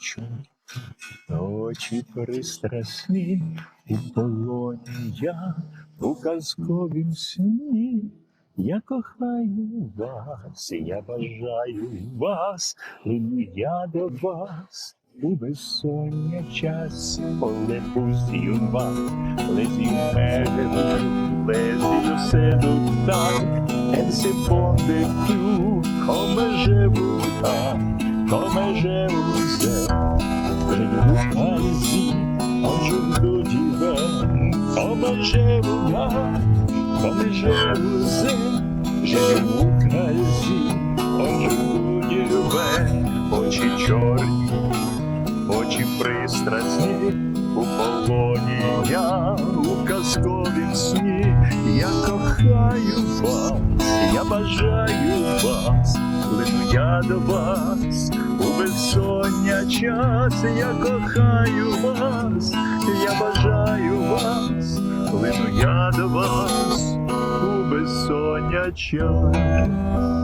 чуть, очі пристрасні, у полоні я у казковім сні. Я кохаю вас, я бажаю вас, лину я до вас. У безсоння час полепусь юнба, лезі мене, лезі седу так, et se fonde comme je vous aime. Je vous choisis un jour de divin, очі чорні, очі пристрасні, у полоні я, у казковім сні, я кохаю вас, я бажаю я до вас, у безсоння час, я кохаю вас, я бажаю вас, лину я до вас, у безсоння час.